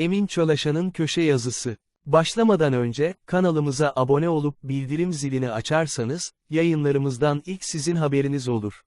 Emin Çolaşan'ın köşe yazısı. Başlamadan önce, kanalımıza abone olup bildirim zilini açarsanız, yayınlarımızdan ilk sizin haberiniz olur.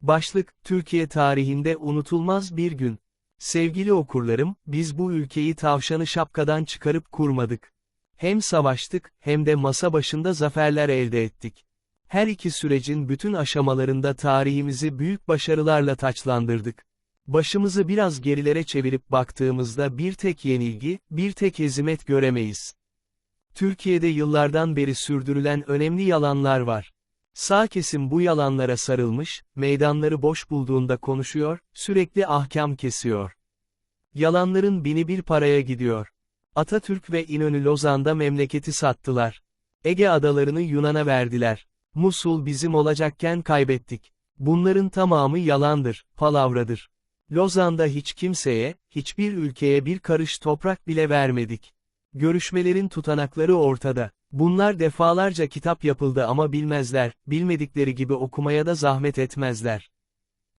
Başlık, Türkiye tarihinde unutulmaz bir gün. Sevgili okurlarım, biz bu ülkeyi tavşanı şapkadan çıkarıp kurmadık. Hem savaştık, hem de masa başında zaferler elde ettik. Her iki sürecin bütün aşamalarında tarihimizi büyük başarılarla taçlandırdık. Başımızı biraz gerilere çevirip baktığımızda bir tek yenilgi, bir tek hezimet göremeyiz. Türkiye'de yıllardan beri sürdürülen önemli yalanlar var. Sağ kesim bu yalanlara sarılmış, meydanları boş bulduğunda konuşuyor, sürekli ahkam kesiyor. Yalanların bini bir paraya gidiyor. Atatürk ve İnönü Lozan'da memleketi sattılar. Ege adalarını Yunan'a verdiler. Musul bizim olacakken kaybettik. Bunların tamamı yalandır, palavradır. Lozan'da hiç kimseye, hiçbir ülkeye bir karış toprak bile vermedik. Görüşmelerin tutanakları ortada. Bunlar defalarca kitap yapıldı ama bilmezler, bilmedikleri gibi okumaya da zahmet etmezler.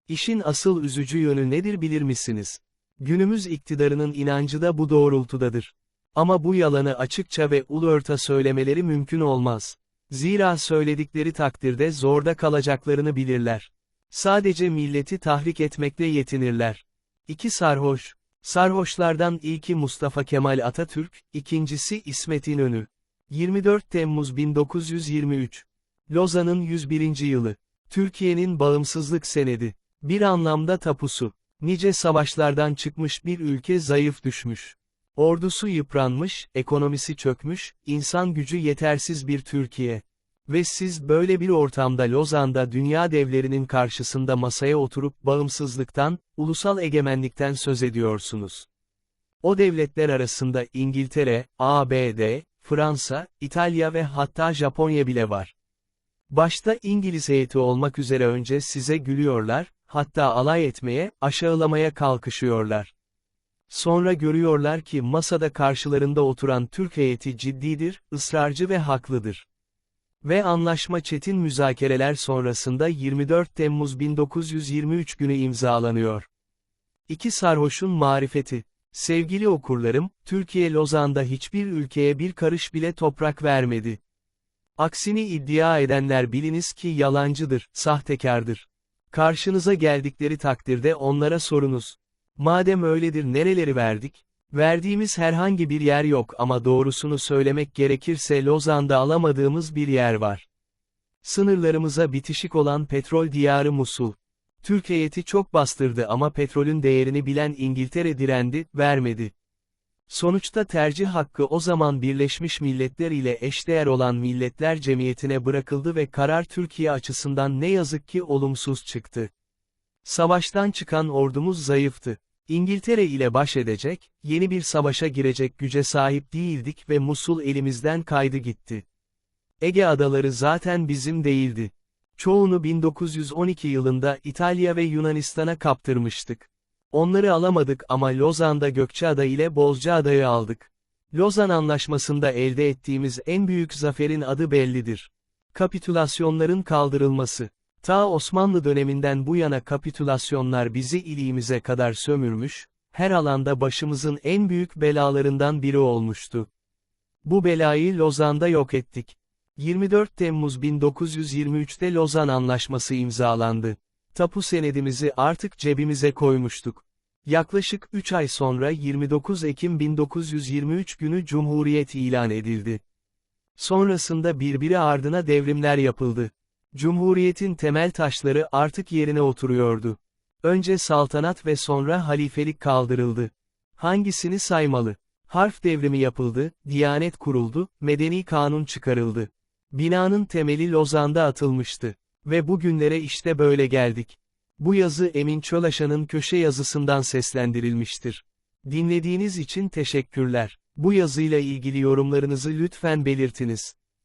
İşin asıl üzücü yönü nedir bilir misiniz? Günümüz iktidarının inancı da bu doğrultudadır. Ama bu yalanı açıkça ve ulu örta söylemeleri mümkün olmaz. Zira söyledikleri takdirde zorda kalacaklarını bilirler. Sadece milleti tahrik etmekle yetinirler. İki sarhoş. Sarhoşlardan ilki Mustafa Kemal Atatürk, ikincisi İsmet İnönü. 24 Temmuz 1923. Lozan'ın 101. yılı. Türkiye'nin bağımsızlık senedi. Bir anlamda tapusu. Nice savaşlardan çıkmış bir ülke zayıf düşmüş. Ordusu yıpranmış, ekonomisi çökmüş, insan gücü yetersiz bir Türkiye. Ve siz böyle bir ortamda Lozan'da dünya devlerinin karşısında masaya oturup bağımsızlıktan, ulusal egemenlikten söz ediyorsunuz. O devletler arasında İngiltere, ABD, Fransa, İtalya ve hatta Japonya bile var. Başta İngiliz heyeti olmak üzere önce size gülüyorlar, hatta alay etmeye, aşağılamaya kalkışıyorlar. Sonra görüyorlar ki masada karşılarında oturan Türk heyeti ciddidir, ısrarcı ve haklıdır. Ve anlaşma çetin müzakereler sonrasında 24 Temmuz 1923 günü imzalanıyor. İki sarhoşun marifeti. Sevgili okurlarım, Türkiye Lozan'da hiçbir ülkeye bir karış bile toprak vermedi. Aksini iddia edenler biliniz ki yalancıdır, sahtekardır. Karşınıza geldikleri takdirde onlara sorunuz. Madem öyledir nereleri verdik? Verdiğimiz herhangi bir yer yok ama doğrusunu söylemek gerekirse Lozan'da alamadığımız bir yer var. Sınırlarımıza bitişik olan petrol diyarı Musul. Türk heyeti çok bastırdı ama petrolün değerini bilen İngiltere direndi, vermedi. Sonuçta tercih hakkı o zaman Birleşmiş Milletler ile eşdeğer olan Milletler Cemiyeti'ne bırakıldı ve karar Türkiye açısından ne yazık ki olumsuz çıktı. Savaştan çıkan ordumuz zayıftı. İngiltere ile baş edecek, yeni bir savaşa girecek güce sahip değildik ve Musul elimizden kaydı gitti. Ege adaları zaten bizim değildi. Çoğunu 1912 yılında İtalya ve Yunanistan'a kaptırmıştık. Onları alamadık ama Lozan'da Gökçeada ile Bozcaada'yı aldık. Lozan Anlaşması'nda elde ettiğimiz en büyük zaferin adı bellidir. Kapitülasyonların kaldırılması. Ta Osmanlı döneminden bu yana kapitülasyonlar bizi iliğimize kadar sömürmüş, her alanda başımızın en büyük belalarından biri olmuştu. Bu belayı Lozan'da yok ettik. 24 Temmuz 1923'te Lozan Anlaşması imzalandı. Tapu senedimizi artık cebimize koymuştuk. Yaklaşık 3 ay sonra 29 Ekim 1923 günü Cumhuriyet ilan edildi. Sonrasında birbiri ardına devrimler yapıldı. Cumhuriyetin temel taşları artık yerine oturuyordu. Önce saltanat ve sonra halifelik kaldırıldı. Hangisini saymalı? Harf devrimi yapıldı, Diyanet kuruldu, medeni kanun çıkarıldı. Binanın temeli Lozan'da atılmıştı. Ve bugünlere işte böyle geldik. Bu yazı Emin Çolaşan'ın köşe yazısından seslendirilmiştir. Dinlediğiniz için teşekkürler. Bu yazıyla ilgili yorumlarınızı lütfen belirtiniz.